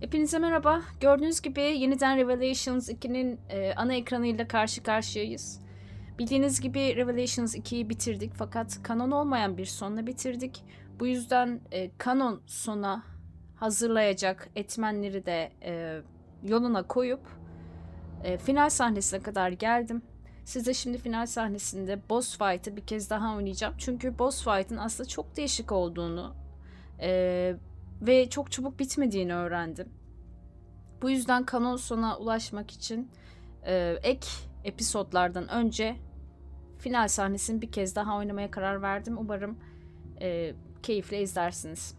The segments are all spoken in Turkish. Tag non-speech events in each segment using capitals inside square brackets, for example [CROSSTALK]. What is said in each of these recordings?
Hepinize merhaba. Gördüğünüz gibi yeniden Revelations 2'nin e, ana ekranıyla karşı karşıyayız. Bildiğiniz gibi Revelations 2'yi bitirdik fakat kanon olmayan bir sonla bitirdik. Bu yüzden e, kanon sona hazırlayacak etmenleri de e, yoluna koyup e, final sahnesine kadar geldim. Size şimdi final sahnesinde boss fight'ı bir kez daha oynayacağım. Çünkü boss fight'ın aslında çok değişik olduğunu e, ve çok çabuk bitmediğini öğrendim. Bu yüzden kanon sona ulaşmak için e, ek episodlardan önce final sahnesini bir kez daha oynamaya karar verdim. Umarım e, keyifle izlersiniz.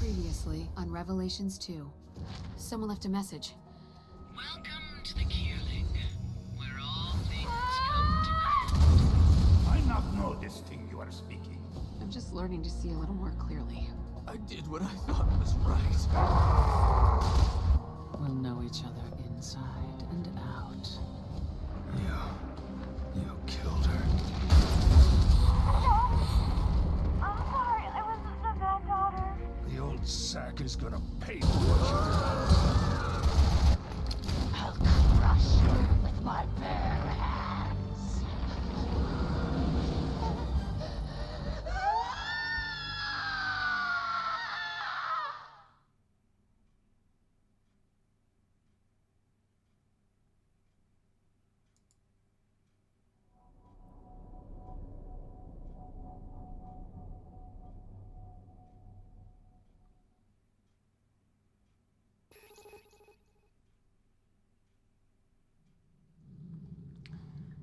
Previously on Revelations 2, someone left a message. Welcome to the Keerling, where all things come to an I not know this thing you are speaking. I'm just learning to see a little more clearly. I did what I thought was right. We'll know each other inside and out. You. You killed her. I'm sorry, I was just a bad daughter. The old sack is gonna pay for what you did. I'll crush you with my bare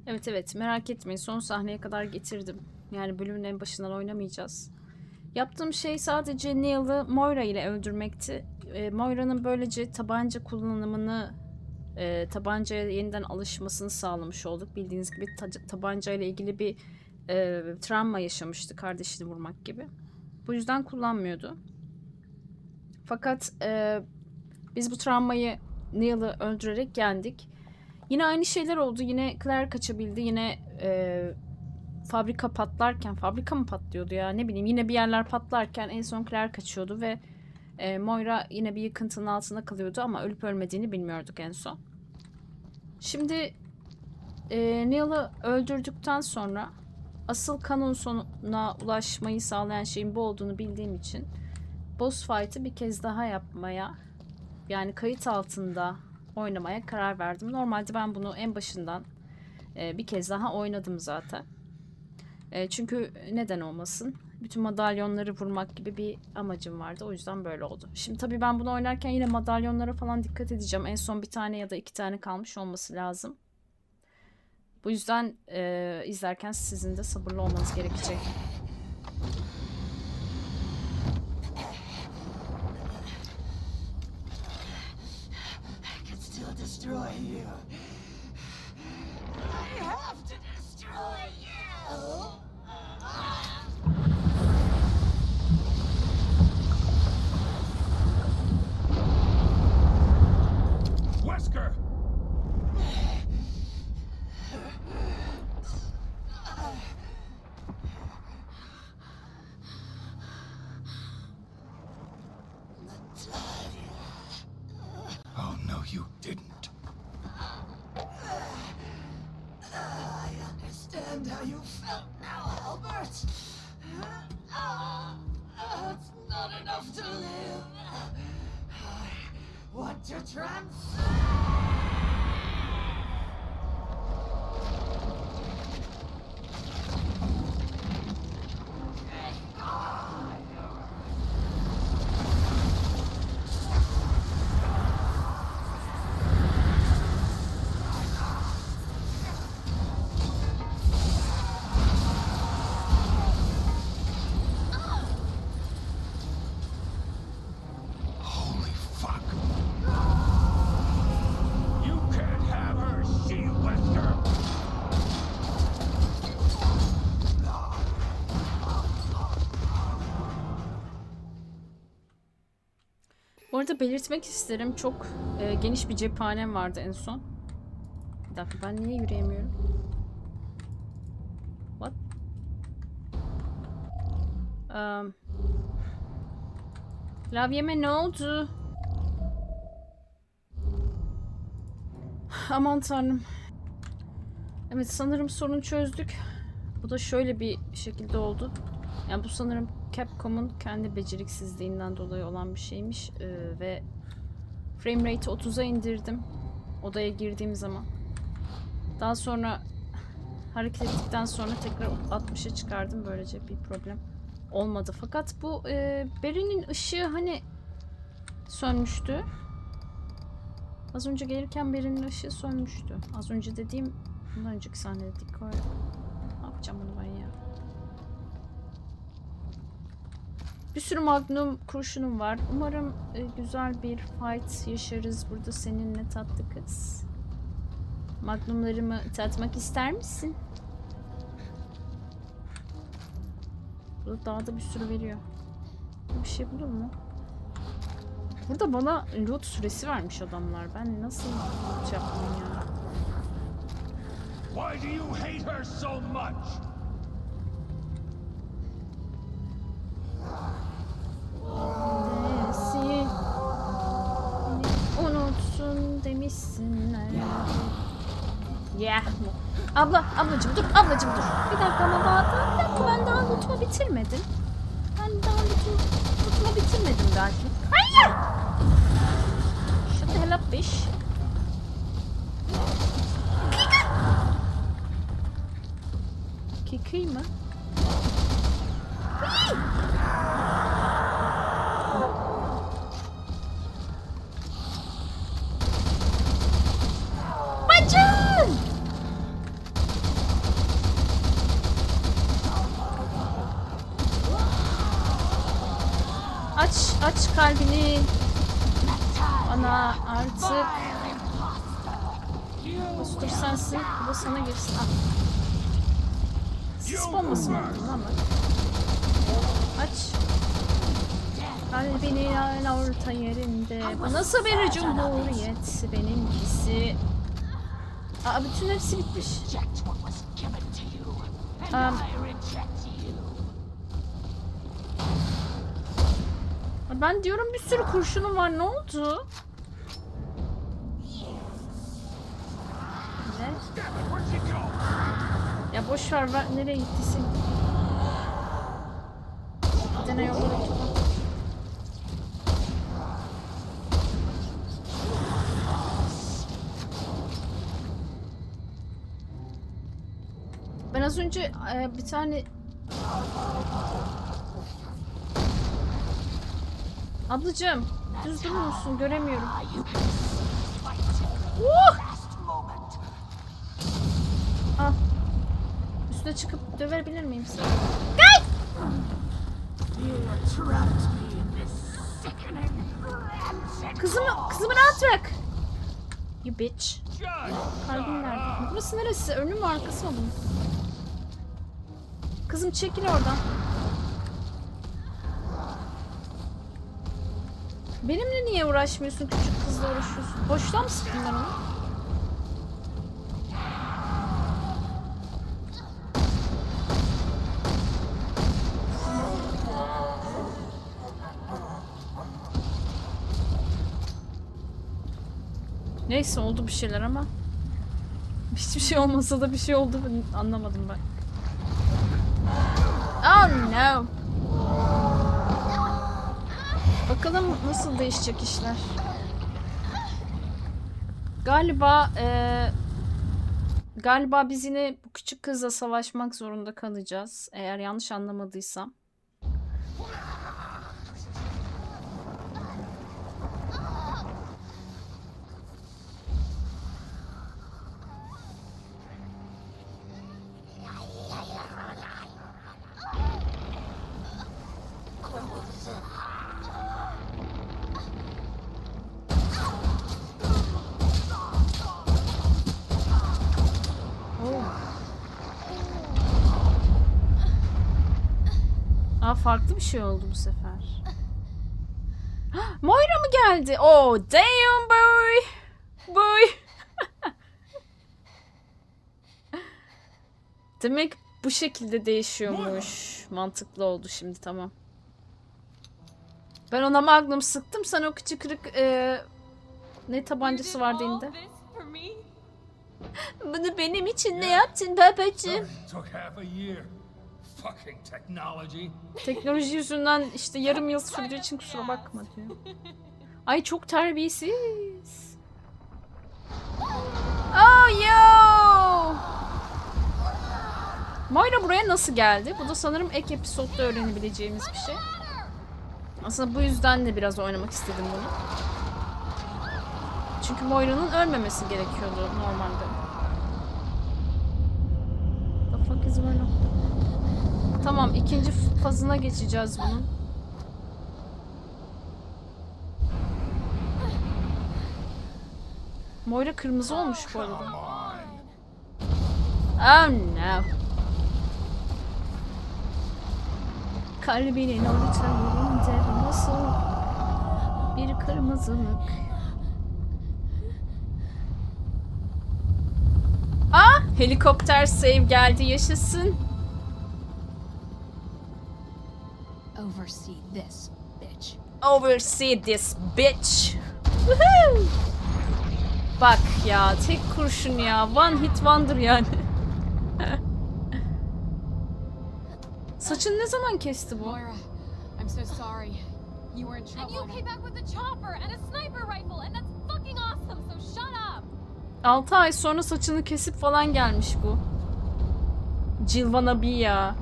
Evet evet merak etmeyin son sahneye kadar getirdim. Yani bölümün en başından oynamayacağız. Yaptığım şey sadece Neil'ı Moira ile öldürmekti. E, Moira'nın böylece tabanca kullanımını, e, tabancaya yeniden alışmasını sağlamış olduk. Bildiğiniz gibi ta- tabanca ile ilgili bir e, travma yaşamıştı kardeşini vurmak gibi. Bu yüzden kullanmıyordu. Fakat e, biz bu travmayı Neil'ı öldürerek yendik. Yine aynı şeyler oldu. Yine Claire kaçabildi. Yine e, fabrika patlarken, fabrika mı patlıyordu ya ne bileyim. Yine bir yerler patlarken en son Claire kaçıyordu ve e, Moira yine bir yıkıntının altında kalıyordu ama ölüp ölmediğini bilmiyorduk en son. Şimdi e, Neil'ı öldürdükten sonra asıl kanon sonuna ulaşmayı sağlayan şeyin bu olduğunu bildiğim için boss fight'ı bir kez daha yapmaya yani kayıt altında oynamaya karar verdim. Normalde ben bunu en başından e, bir kez daha oynadım zaten. E, çünkü neden olmasın? Bütün madalyonları vurmak gibi bir amacım vardı. O yüzden böyle oldu. Şimdi tabii ben bunu oynarken yine madalyonlara falan dikkat edeceğim. En son bir tane ya da iki tane kalmış olması lazım. Bu yüzden e, izlerken sizin de sabırlı olmanız gerekecek. Destroy you. arada belirtmek isterim. Çok e, geniş bir cephanem vardı en son. Bir dakika ben niye yürüyemiyorum? What? Ehm. Um, klavyeme ne oldu? Aman tanrım. Evet sanırım sorunu çözdük. Bu da şöyle bir şekilde oldu. Yani bu sanırım Capcom'un kendi beceriksizliğinden dolayı olan bir şeymiş. Ee, ve frame rate'i 30'a indirdim. Odaya girdiğim zaman. Daha sonra hareket ettikten sonra tekrar 60'a çıkardım. Böylece bir problem olmadı. Fakat bu e, Barry'nin ışığı hani sönmüştü. Az önce gelirken Barry'nin ışığı sönmüştü. Az önce dediğim bundan önceki sahnede Dikoy. Ne yapacağım bunu ben ya? Bir sürü magnum kurşunum var. Umarım e, güzel bir fight yaşarız burada seninle tatlı kız. Magnumlarımı tatmak ister misin? Burada dağda bir sürü veriyor. Bir şey bulur mu? Burada bana loot süresi vermiş adamlar. Ben nasıl loot yaptım ya? Why do you hate her so much? Yeah. Abla, ablacım dur, ablacım dur. Bir dakika ama daha, daha bir dakika ben daha lootumu bitirmedim. Ben daha lootumu, lootumu bitirmedim belki. Hayır! Shut the hell up bitch. Kiki. Kiki mi? Bacım! Aç, aç kalbini. Bana artık. Ustur sensin, bu da sana girsin. Al. Sis bombası mı? Aç. Kalbinin en orta yerinde. Bu nasıl bir cumhuriyet benimkisi? Aa bütün hepsi bitmiş. Um, I reject you. Ben diyorum bir sürü kurşunum var. Ne oldu? Ne? Ya boş ver ben nereye gittiysin? Dene yolda git. Ben az önce e, bir tane Ablacığım düz durur musun? Göremiyorum. Uh! Al. Üstüne çıkıp dövebilir miyim seni? Rancid Kızımı, kızımı rahat bırak. You bitch. Kalbim nerede? Burası neresi? Önü mü arkası mı bunun? Kızım çekil oradan. Benimle niye uğraşmıyorsun? Küçük kızla uğraşıyorsun. Boştan mı sıktın ben onu? Neyse oldu bir şeyler ama hiçbir şey olmasa da bir şey oldu anlamadım ben. Oh no. Bakalım nasıl değişecek işler. Galiba eee, galiba biz yine bu küçük kızla savaşmak zorunda kalacağız. Eğer yanlış anlamadıysam. Aa farklı bir şey oldu bu sefer. [GASPS] Moira mı geldi? Oh damn boy. Boy. [LAUGHS] Demek bu şekilde değişiyormuş. Mantıklı oldu şimdi tamam. Ben ona magnum sıktım. Sen o küçük kırık e, ne tabancası vardı elinde? [LAUGHS] Bunu benim için ne yaptın babacığım? Fucking technology. Teknoloji yüzünden işte yarım yıl sürdüğü için kusura bakma diyor. Ay çok terbiyesiz. Oh yo! Moira buraya nasıl geldi? Bu da sanırım ek episodda öğrenebileceğimiz bir şey. Aslında bu yüzden de biraz oynamak istedim bunu. Çünkü Moira'nın ölmemesi gerekiyordu normalde. The fuck is going on? Tamam ikinci fazına geçeceğiz bunun. Moira kırmızı olmuş bu arada. Oh no. Kalbinin ortalarında nasıl bir kırmızılık. Ah! Helikopter save geldi yaşasın. Oversee this, bitch. Oversee this bitch. Woohoo! Bak ya tek kurşun ya. One hit wonder yani. [LAUGHS] Saçını ne zaman kesti bu? Moira, I'm so sorry. You were in trouble. And you came back with a chopper and a sniper rifle, and that's fucking awesome, so shut up! 6 ay sonra saçını kesip falan gelmiş bu. Cilvana bir ya.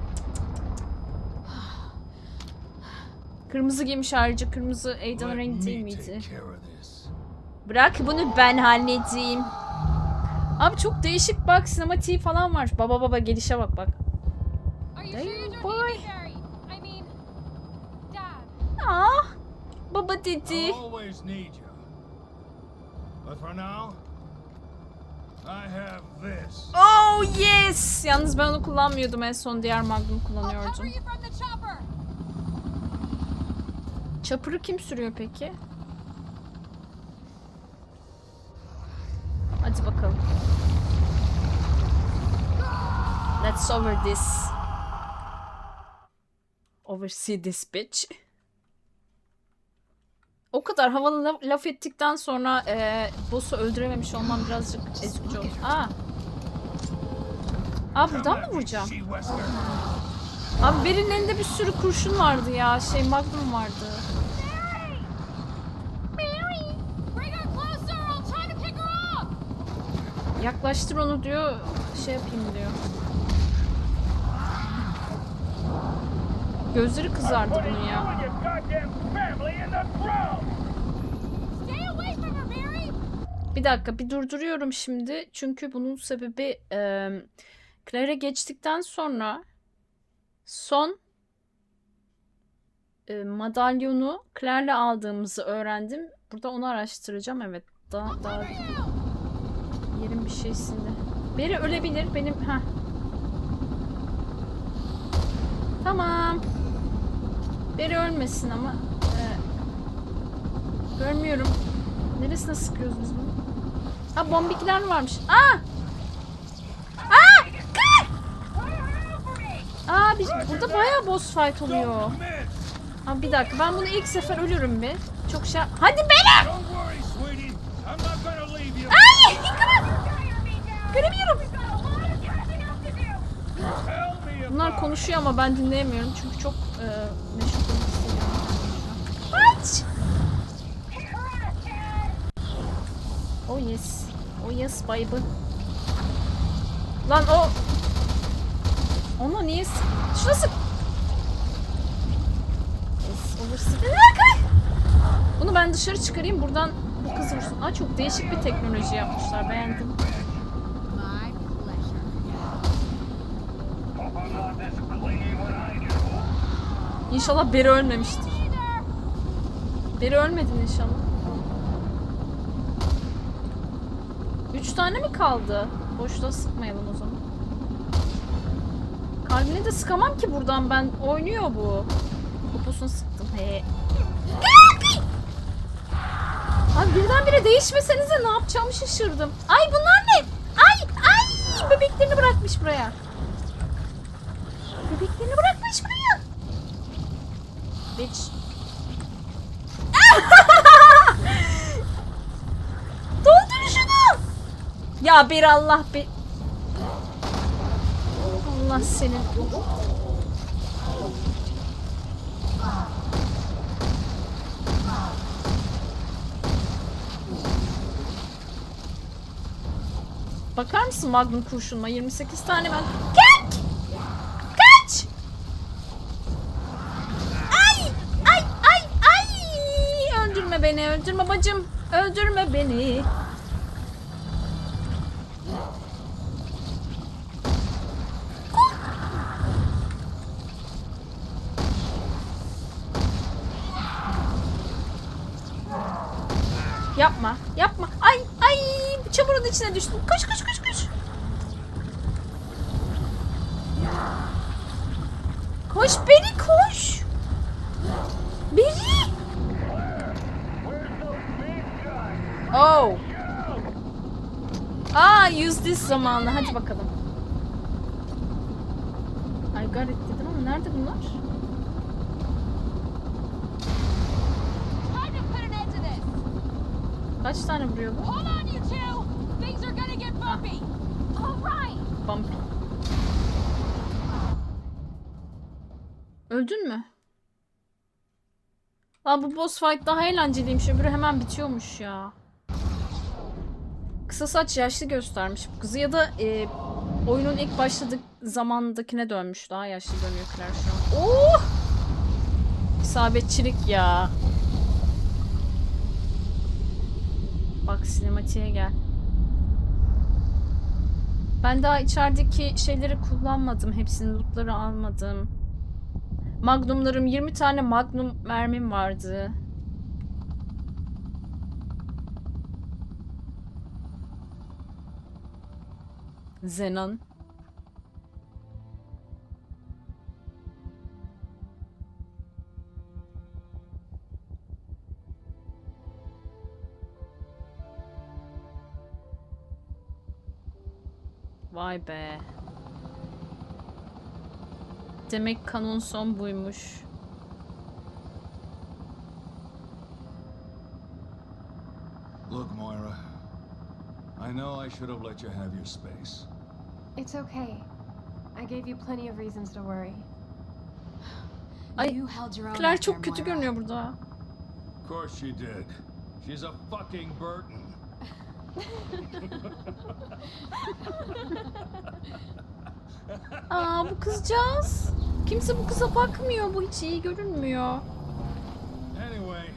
Kırmızı giymiş ayrıca kırmızı Aidan rengi değil miydi? Bırak bunu ben halledeyim. Abi çok değişik bak sinematiği falan var. Baba baba gelişe bak bak. Damn, boy. Dad. Ah baba dedi. I'll always need you. But for now, I have this. Oh yes. Yalnız ben onu kullanmıyordum en son diğer Magnum kullanıyordum. cover you from the chopper! Çapırı kim sürüyor peki? Hadi bakalım. Let's over this. Oversee this bitch. O kadar havalı laf, laf ettikten sonra e, boss'u öldürememiş olmam birazcık ezikçi oldu. Aa. Aa buradan mı vuracağım? Abi Beri'nin elinde bir sürü kurşun vardı ya. Şey Magnum vardı. Yaklaştır onu diyor. Şey yapayım diyor. Gözleri kızardı bunun ya. Bir dakika bir durduruyorum şimdi. Çünkü bunun sebebi e, Claire'e geçtikten sonra son e, madalyonu Claire'le aldığımızı öğrendim. Burada onu araştıracağım. Evet. Daha, daha yerin bir şeysinde. Beri ölebilir. Benim... Heh. Tamam. Beri ölmesin ama. E, görmüyorum. Neresine sıkıyoruz biz bunu? Ha bombikler varmış. Aa! Aa! Aa biz, burada bayağı boss fight oluyor. Abi bir dakika ben bunu ilk sefer ölürüm bir. Çok şey... Hadi beni! Ay! Tell me Bunlar konuşuyor ama ben dinleyemiyorum çünkü çok e, meşgul hissediyorum. Aç! Oh yes. Oh yes baby. Lan o... Ona niye... s- Şurası... Yes, olursun. Bunu ben dışarı çıkarayım buradan bu kız vursun. Aa çok değişik bir teknoloji yapmışlar beğendim. İnşallah Beri ölmemiştir. Beri ölmedin inşallah. Üç tane mi kaldı? Boşta sıkmayalım o zaman. Kalbine de sıkamam ki buradan ben. Oynuyor bu. Poposunu sıktım. He. Abi birdenbire değişmesenize ne yapacağımı şaşırdım. Ay bunlar ne? Ay ay bebeklerini bırakmış buraya. Bebeklerini bırakmış buraya. Bitch. [LAUGHS] Doldur şunu. Ya bir Allah bir... Allah senin... Bakar mısın Magnum kurşunma? 28 tane ben... Kaç! Kaç! Ay! Ay! Ay! Ay! Öldürme beni, öldürme bacım. Öldürme beni. Yapma, yapma. Ay, ay, çamurun içine düştüm. Koş, koş, koş, koş. Koş beni koş. Beni. Oh. Aa, this zamanı. Hadi bakalım. Got it dedim ama nerede bunlar? Time to put an end to this. Kaç tane vuruyor bu? Hold on, you two. Things are gonna get bumpy. All right. Bumpy. Öldün mü? Aa bu boss fight daha eğlenceliymiş. Öbürü hemen bitiyormuş ya. Kısa saç yaşlı göstermiş bu kızı ya da e, oyunun ilk başladık zamandakine dönmüş. Daha yaşlı dönüyor Claire şu an. Oh! İsabetçilik ya. Bak sinematiğe gel. Ben daha içerideki şeyleri kullanmadım. Hepsini lootları almadım. Magnumlarım 20 tane magnum mermim vardı. Zenon. Vay be. Demek kanon son buymuş. Look, Moira. I know I should have let you have your space. It's okay. I gave you plenty of reasons to worry. [SIGHS] Ay, you held your own Claire çok kötü görünüyor burada. Of course she did. She's a fucking Burton. Aa bu kızcağız. Kimse bu kıza bakmıyor. Bu hiç iyi görünmüyor. Anyway,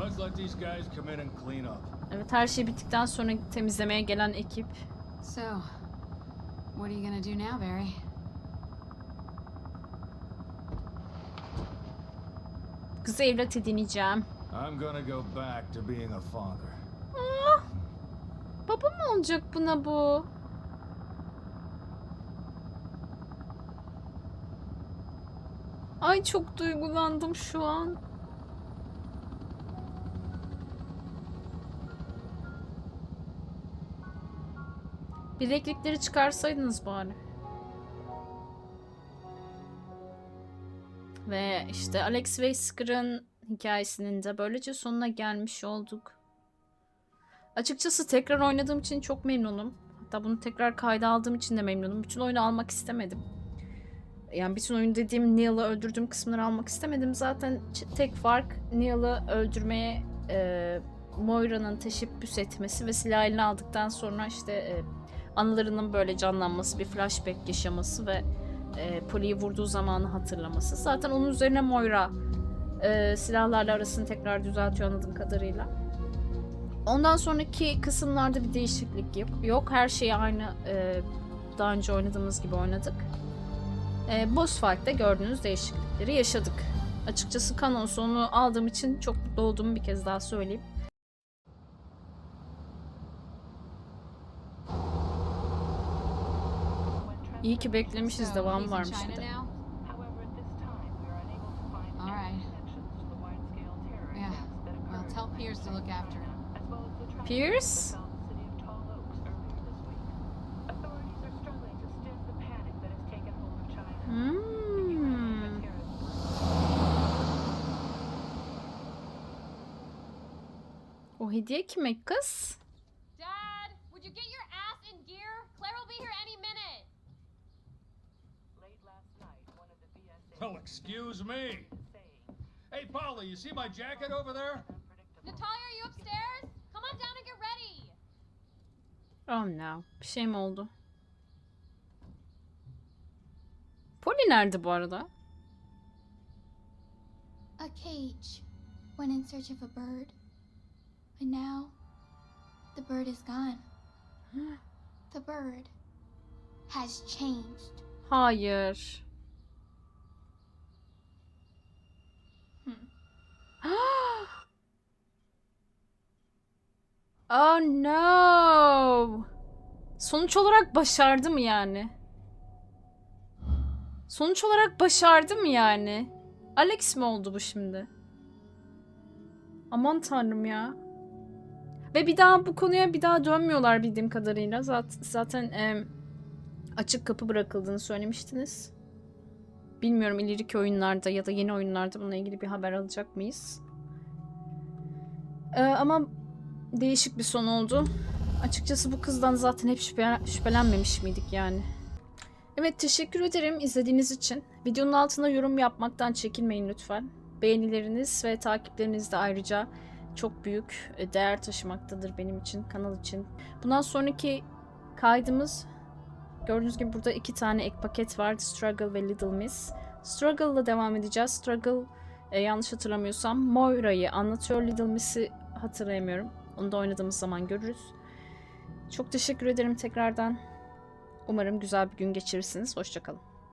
let's let these guys come in and clean up. Evet her şey bittikten sonra temizlemeye gelen ekip. So, what are you gonna do now, Barry? Kızı evlat edineceğim. I'm gonna go back to being a father. Baba mı olacak buna bu? Ay çok duygulandım şu an. Bileklikleri çıkarsaydınız bari. Ve işte Alex Wesker'ın hikayesinin de böylece sonuna gelmiş olduk. Açıkçası tekrar oynadığım için çok memnunum. Hatta bunu tekrar kayda aldığım için de memnunum. Bütün oyunu almak istemedim. Yani bütün oyun dediğim Neil'ı öldürdüğüm kısımları almak istemedim. Zaten tek fark Neil'ı öldürmeye e, Moira'nın teşebbüs etmesi ve silah eline aldıktan sonra işte e, anılarının böyle canlanması, bir flashback yaşaması ve e, Polly'yi vurduğu zamanı hatırlaması. Zaten onun üzerine Moira e, silahlarla arasını tekrar düzeltiyor anladığım kadarıyla. Ondan sonraki kısımlarda bir değişiklik yok. Yok her şeyi aynı e, daha önce oynadığımız gibi oynadık. E, boss fight'ta gördüğünüz değişiklikleri yaşadık. Açıkçası kanon sonu aldığım için çok mutlu olduğumu bir kez daha söyleyeyim. İyi ki beklemişiz devam varmış bir de. tell in Pierce to look after him. Pierce? Oh, mm. O hediye kime kız? Dad, would you get your ass in gear? Claire will be here any minute. Late last night, one of the BSA Well, excuse me. Hey, Polly, you see my jacket over there? Natalia, are you upstairs? Oh no. Bir şey mi oldu? Polly nerede bu arada? A cage went in search of a bird. But now, the bird is gone. [GASPS] the bird has changed. Hayır. [GASPS] [GASPS] oh no. Sonuç olarak başardı mı yani? Sonuç olarak başardı mı yani? Alex mi oldu bu şimdi? Aman tanrım ya. Ve bir daha bu konuya bir daha dönmüyorlar bildiğim kadarıyla. Zaten, zaten em, açık kapı bırakıldığını söylemiştiniz. Bilmiyorum ileriki oyunlarda ya da yeni oyunlarda bununla ilgili bir haber alacak mıyız? Ee, ama değişik bir son oldu. Açıkçası bu kızdan zaten hep şüphe- şüphelenmemiş miydik yani? Evet teşekkür ederim izlediğiniz için. Videonun altına yorum yapmaktan çekinmeyin lütfen. Beğenileriniz ve takipleriniz de ayrıca çok büyük e, değer taşımaktadır benim için, kanal için. Bundan sonraki kaydımız Gördüğünüz gibi burada iki tane ek paket var. Struggle ve Little Miss. Struggle'la devam edeceğiz. Struggle e, yanlış hatırlamıyorsam Moira'yı anlatıyor. Little Miss'i hatırlayamıyorum. Onu da oynadığımız zaman görürüz. Çok teşekkür ederim tekrardan. Umarım güzel bir gün geçirirsiniz. Hoşçakalın.